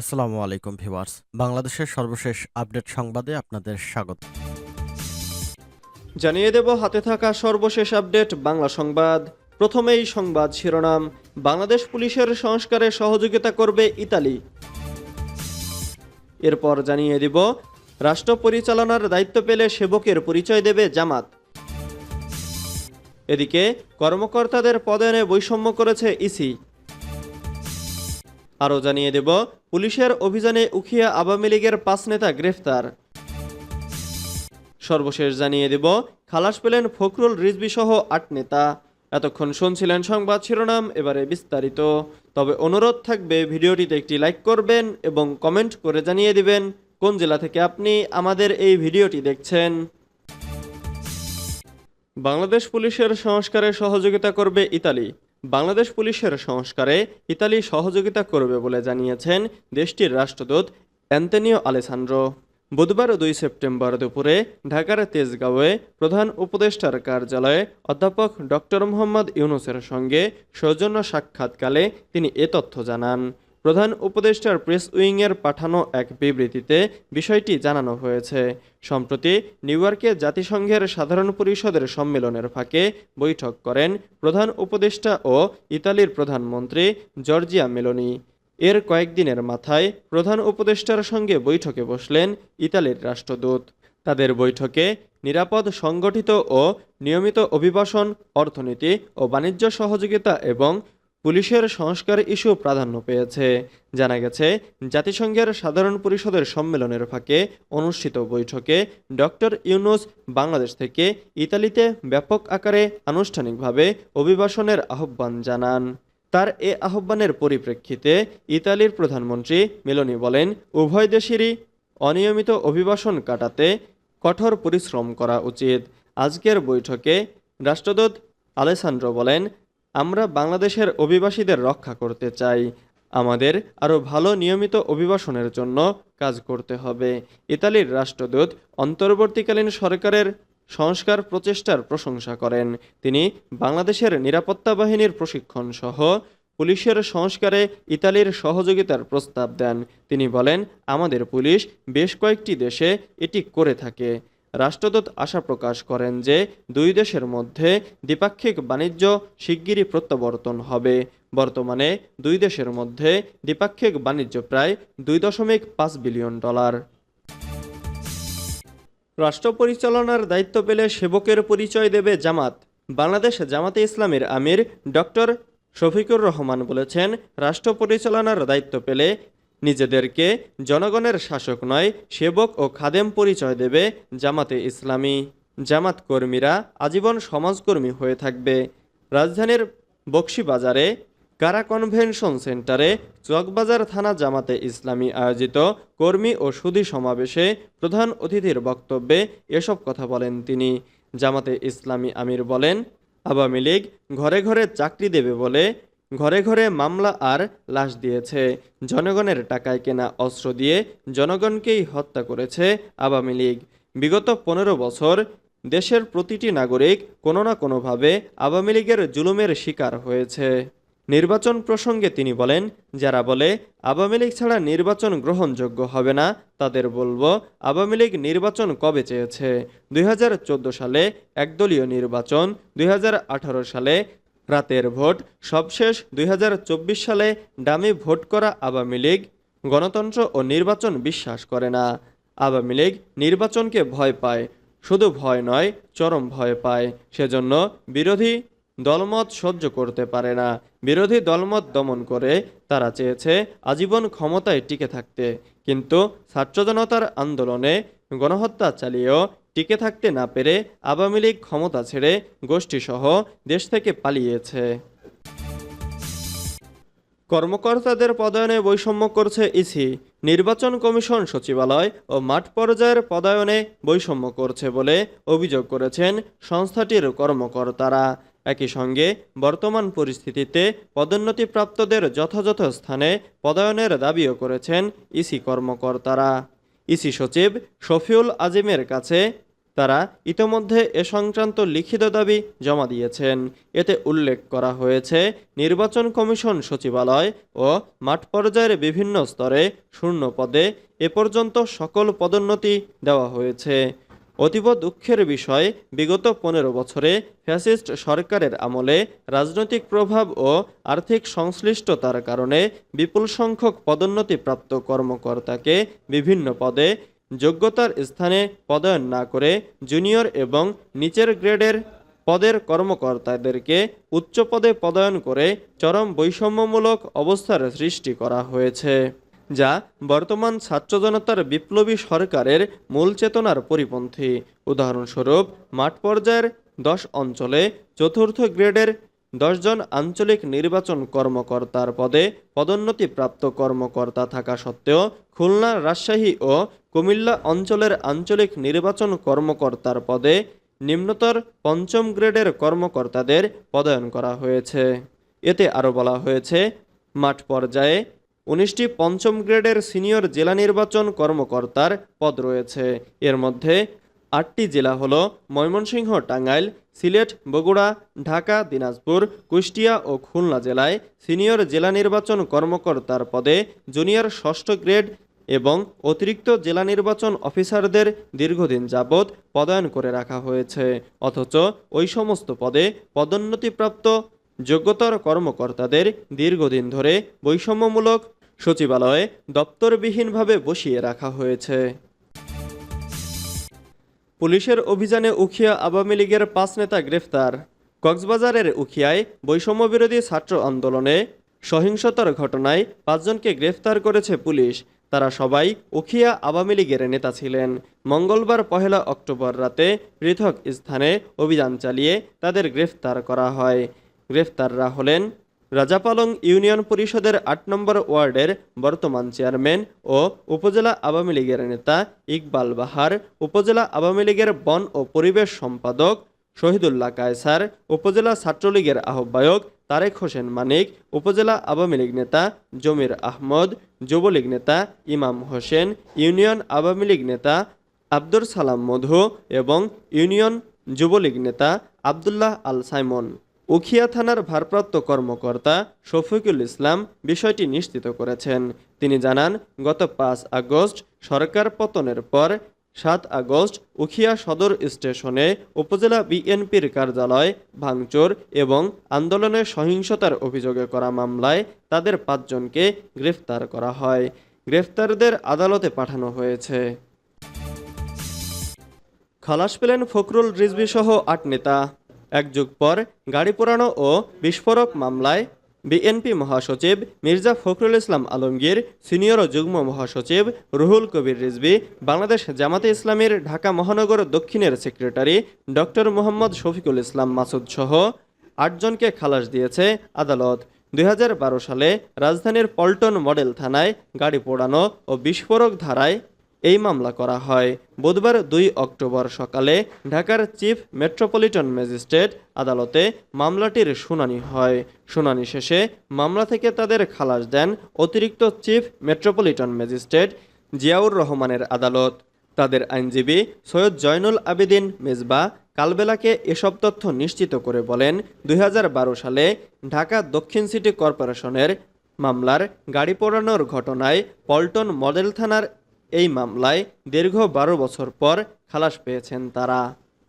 আসসালামু আলাইকুম ভিউয়ার্স। বাংলাদেশের সর্বশেষ আপডেট সংবাদে আপনাদের স্বাগত। জানিয়ে দেব, হাতে থাকা সর্বশেষ আপডেট, বাংলা সংবাদ। প্রথমেই সংবাদ শিরোনাম, বাংলাদেশ পুলিশের সংস্কারে সহযোগিতা করবে ইতালি। এরপর জানিয়ে দিব, রাষ্ট্র পরিচালনার দায়িত্ব পেলে সেবকের পরিচয় দেবে জামাত। এদিকে, কর্মকর্তাদের পদায়নে বৈষম্য করেছে ইসি। আরও জানিয়ে দেব, পুলিশের অভিযানে উখিয়া আওয়ামী লীগের পাঁচ নেতা গ্রেফতার। সর্বশেষ জানিয়ে দেব, খালাস পেলেন ফখরুল রিজবি সহ আট নেতা। এতক্ষণ শুনছিলেন সংবাদ শিরোনাম, এবারে বিস্তারিত। তবে অনুরোধ থাকবে, ভিডিওটিতে একটি লাইক করবেন এবং কমেন্ট করে জানিয়ে দিবেন কোন জেলা থেকে আপনি আমাদের এই ভিডিওটি দেখছেন। বাংলাদেশ পুলিশের সংস্কারে সহযোগিতা করবে ইতালি। বাংলাদেশ পুলিশের সংস্কারে ইতালি সহযোগিতা করবে বলে জানিয়েছেন দেশটির রাষ্ট্রদূত অ্যান্তনিও আলেসান্ড্রো বুধবার দুই সেপ্টেম্বর দুপুরে ঢাকার তেজগাঁওয়ে প্রধান উপদেষ্টার কার্যালয়ে অধ্যাপক ডক্টর মোহাম্মদ ইউনুসের সঙ্গে সৌজন্য সাক্ষাৎকালে তিনি এ তথ্য জানান। প্রধান উপদেষ্টার প্রেস উইংয়ের পাঠানো এক বিবৃতিতে বিষয়টি জানানো হয়েছে। সম্প্রতি নিউ ইয়র্কে জাতিসংঘের সাধারণ পরিষদের সম্মেলনের ফাঁকে বৈঠক করেন প্রধান উপদেষ্টা ও ইতালির প্রধানমন্ত্রী জর্জিয়া মেলোনি। এর কয়েকদিনের মাথায় প্রধান উপদেষ্টার সঙ্গে বৈঠকে বসলেন ইতালির রাষ্ট্রদূত। তাদের বৈঠকে নিরাপদ, সংগঠিত ও নিয়মিত অভিবাসন, অর্থনীতি ও বাণিজ্য সহযোগিতা এবং পুলিশের সংস্কার ইস্যু প্রাধান্য পেয়েছে। জানা গেছে, জাতিসংঘের সাধারণ পরিষদের সম্মেলনের ফাঁকে অনুষ্ঠিত বৈঠকে ডক্টর ইউনুস বাংলাদেশ থেকে ইতালিতে ব্যাপক আকারে আনুষ্ঠানিকভাবে অভিবাসনের আহ্বান জানান। তার এ আহ্বানের পরিপ্রেক্ষিতে ইতালির প্রধানমন্ত্রী মেলোনি বলেন, উভয় দেশেরই অনিয়মিত অভিবাসন কাটাতে কঠোর পরিশ্রম করা উচিত। আজকের বৈঠকে রাষ্ট্রদূত আলেসান্ড্রো বলেন আমরা বাংলাদেশের অভিবাসীদের রক্ষা করতে চাই। আমাদের আরও ভালো নিয়মিত অভিবাসনের জন্য কাজ করতে হবে। ইতালির রাষ্ট্রদূত অন্তর্বর্তীকালীন সরকারের সংস্কার প্রচেষ্টার প্রশংসা করেন। তিনি বাংলাদেশের নিরাপত্তা বাহিনীর প্রশিক্ষণ সহ পুলিশের সংস্কারে ইতালির সহযোগিতার প্রস্তাব দেন। তিনি বলেন, আমাদের পুলিশ বেশ কয়েকটি দেশে এটি করে থাকে। রাষ্ট্রদূত আশা প্রকাশ করেন যে দুই দেশের মধ্যে দ্বিপাক্ষিক বাণিজ্য শিগগিরই প্রত্যাবর্তন হবে। বর্তমানে দুই দেশের মধ্যে দ্বিপাক্ষিক বাণিজ্য প্রায় দুই দশমিক পাঁচ বিলিয়ন ডলার। রাষ্ট্র পরিচালনার দায়িত্ব পেলে সেবকের পরিচয় দেবে জামাত। বাংলাদেশ জামাতে ইসলামের আমির ডক্টর শফিকুর রহমান বলেছেন, রাষ্ট্র পরিচালনার দায়িত্ব পেলে নিজেদেরকে জনগণের শাসক নয়, সেবক ও খাদেম পরিচয় দেবে জামাতে ইসলামী। জামাত কর্মীরা আজীবন সমাজকর্মী হয়ে থাকবে। রাজধানীর বক্সিবাজারে কারা কনভেনশন সেন্টারে চকবাজার থানা জামাতে ইসলামী আয়োজিত কর্মী ও সুধী সমাবেশে প্রধান অতিথির বক্তব্যে এসব কথা বলেন তিনি। জামাতে ইসলামী আমির বলেন, আওয়ামী লীগ ঘরে ঘরে চাকরি দেবে বলে ঘরে ঘরে মামলা আর লাশ দিয়েছে। জনগণের টাকায় কেনা অস্ত্র দিয়ে জনগণকেই হত্যা করেছে আওয়ামী লীগ। বিগত পনেরো বছর দেশের প্রতিটি নাগরিক কোনো না কোনোভাবে আওয়ামী লীগের জুলুমের শিকার হয়েছে। নির্বাচন প্রসঙ্গে তিনি বলেন, যারা বলে, আওয়ামী লীগ ছাড়া নির্বাচন গ্রহণযোগ্য হবে না, তাদের বলব, আওয়ামী লীগ নির্বাচন কবে চেয়েছে? দুই হাজার চোদ্দ সালে একদলীয় নির্বাচন, দুই হাজার আঠারো সালে রাতের ভোট সবশেষ দুই হাজার চব্বিশ সালে ডামি ভোট করা আওয়ামী লীগ, গণতন্ত্র ও নির্বাচন বিশ্বাস করে না। আওয়ামী লীগ নির্বাচনকে ভয় পায়। শুধু ভয় নয়, চরম ভয় পায়। সেজন্য বিরোধী দলমত সহ্য করতে পারে না। বিরোধী দলমত দমন করে তারা চেয়েছে আজীবন ক্ষমতায় টিকে থাকতে। কিন্তু ছাত্র জনতার আন্দোলনে গণহত্যা চালিয়েও টিকে থাকতে না পেরে আওয়ামী লীগ ক্ষমতা ছেড়ে গোষ্ঠীসহ দেশ থেকে পালিয়েছে। কর্মকর্তাদের পদায়নে বৈষম্য করছে ইসি। নির্বাচন কমিশন সচিবালয় ও মাঠ পর্যায়ের পদায়নে বৈষম্য করছে বলে অভিযোগ করেছেন সংস্থাটির কর্মকর্তারা। একই সঙ্গে বর্তমান পরিস্থিতিতে পদোন্নতিপ্রাপ্তদের যথাযথ স্থানে পদায়নের দাবিও করেছেন ইসি কর্মকর্তারা। ইসি সচিব শফিউল আজিমের কাছে তারা ইতোমধ্যে এ সংক্রান্ত লিখিত দাবি জমা দিয়েছেন। এতে উল্লেখ করা হয়েছে, নির্বাচন কমিশন সচিবালয় ও মাঠ পর্যায়ের বিভিন্ন স্তরে শূন্য পদে এ পর্যন্ত সকল পদোন্নতি দেওয়া হয়েছে। অতীব দুঃখের বিষয়, বিগত পনেরো বছরে ফ্যাসিস্ট সরকারের আমলে রাজনৈতিক প্রভাব ও আর্থিক সংশ্লিষ্টতার কারণে বিপুল সংখ্যক পদোন্নতিপ্রাপ্ত কর্মকর্তাকে বিভিন্ন পদে যোগ্যতার স্থানে পদায়ন না করে জুনিয়র এবং নিচের গ্রেডের পদের কর্মকর্তাদেরকে উচ্চ পদে পদায়ন করে চরম বৈষম্যমূলক অবস্থার সৃষ্টি করা হয়েছে। যা বর্তমান ছাত্র জনতার বিপ্লবী সরকারের মূল চেতনার পরিপন্থী। উদাহরণস্বরূপ, মাঠ পর্যায়ের দশ অঞ্চলে চতুর্থ গ্রেডের দশজন আঞ্চলিক নির্বাচন কর্মকর্তার পদে পদোন্নতিপ্রাপ্ত কর্মকর্তা থাকা সত্ত্বেও খুলনা, রাজশাহী ও কুমিল্লা অঞ্চলের আঞ্চলিক নির্বাচন কর্মকর্তার পদে নিম্নতর পঞ্চম গ্রেডের কর্মকর্তাদের পদায়ন করা হয়েছে। এতে আরও বলা হয়েছে, মাঠ পর্যায়ে উনিশটি পঞ্চম গ্রেডের সিনিয়র জেলা নির্বাচন কর্মকর্তার পদ রয়েছে। এর মধ্যে আটটি জেলা হল ময়মনসিংহ টাঙ্গাইল, সিলেট, বগুড়া, ঢাকা, দিনাজপুর, কুষ্টিয়া ও খুলনা জেলায় সিনিয়র জেলা নির্বাচন কর্মকর্তার পদে জুনিয়র ষষ্ঠ গ্রেড এবং অতিরিক্ত জেলা নির্বাচন অফিসারদের দীর্ঘদিন যাবৎ পদায়ন করে রাখা হয়েছে। অথচ ওই সমস্ত পদে পদোন্নতিপ্রাপ্ত যোগ্যতর কর্মকর্তাদের দীর্ঘদিন ধরে বৈষম্যমূলক সচিবালয়ে দপ্তরবিহীনভাবে বসিয়ে রাখা হয়েছে। পুলিশের অভিযানে উখিয়া আওয়ামী লীগের পাঁচ নেতা গ্রেফতার। কক্সবাজারের উখিয়ায় বৈষম্যবিরোধী ছাত্র আন্দোলনে সহিংসতার ঘটনায় পাঁচজনকে গ্রেফতার করেছে পুলিশ। তারা সবাই উখিয়া আওয়ামী লীগের নেতা ছিলেন। মঙ্গলবার পহেলা অক্টোবর রাতে পৃথক স্থানে অভিযান চালিয়ে তাদের গ্রেফতার করা হয়। গ্রেফতাররা হলেন রাজাপালং ইউনিয়ন পরিষদের আট নম্বর ওয়ার্ডের বর্তমান চেয়ারম্যান ও উপজেলা আওয়ামী লীগের নেতা ইকবাল বাহার, উপজেলা আওয়ামী লীগের বন ও পরিবেশ সম্পাদক শহীদুল্লাহ কায়সার, উপজেলা ছাত্রলীগের আহ্বায়ক তারেক হোসেন মানিক, উপজেলা আওয়ামী লীগ নেতা জমির আহমদ, যুবলীগ নেতা ইমাম হোসেন, ইউনিয়ন আওয়ামী লীগ নেতা আব্দুর সালাম মধু এবং ইউনিয়ন যুবলীগ নেতা আবদুল্লাহ আল সাইমন। উখিয়া থানার ভারপ্রাপ্ত কর্মকর্তা শফিকুল ইসলাম বিষয়টি নিশ্চিত করেছেন। তিনি জানান, গত পাঁচ আগস্ট সরকার পতনের পর সাত আগস্ট উখিয়া সদর স্টেশনে উপজেলা বিএনপির কার্যালয় ভাঙচুর এবং আন্দোলনে সহিংসতার অভিযোগে করা মামলায় তাদের পাঁচজনকে গ্রেফতার করা হয়। গ্রেফতারদের আদালতে পাঠানো হয়েছে। খালাস পেলেন ফখরুল রিজভী সহ আট নেতা। এক যুগ পর গাড়ি পোড়ানো ও বিস্ফোরক মামলায় বিএনপি মহাসচিব মির্জা ফখরুল ইসলাম আলমগীর, সিনিয়র যুগ্ম মহাসচিব রুহুল কবির রিজভী, বাংলাদেশ জামাতে ইসলামের ঢাকা মহানগর দক্ষিণের সেক্রেটারি ডক্টর মোহাম্মদ শফিকুল ইসলাম মাসুদ সহ আটজনকে খালাস দিয়েছে আদালত। দু হাজার বারো সালে রাজধানীর পল্টন মডেল থানায় গাড়ি পোড়ানো ও বিস্ফোরক ধারায় এই মামলা করা হয়। বুধবার দুই অক্টোবর সকালে ঢাকার চিফ মেট্রোপলিটন ম্যাজিস্ট্রেট আদালতে মামলাটির শুনানি হয়। শুনানি শেষে মামলা থেকে তাদের খালাস দেন অতিরিক্ত চিফ মেট্রোপলিটন ম্যাজিস্ট্রেট জিয়াউর রহমানের আদালত। তাদের আইনজীবী সৈয়দ জয়নুল আবেদিন মেজবা কালবেলাকে এসব তথ্য নিশ্চিত করে বলেন, দুই হাজার বারো সালে ঢাকা দক্ষিণ সিটি কর্পোরেশনের মামলার গাড়ি পোড়ানোর ঘটনায় পল্টন মডেল থানার এই মামলায় দীর্ঘ বারো বছর পর খালাস পেয়েছেন তারা।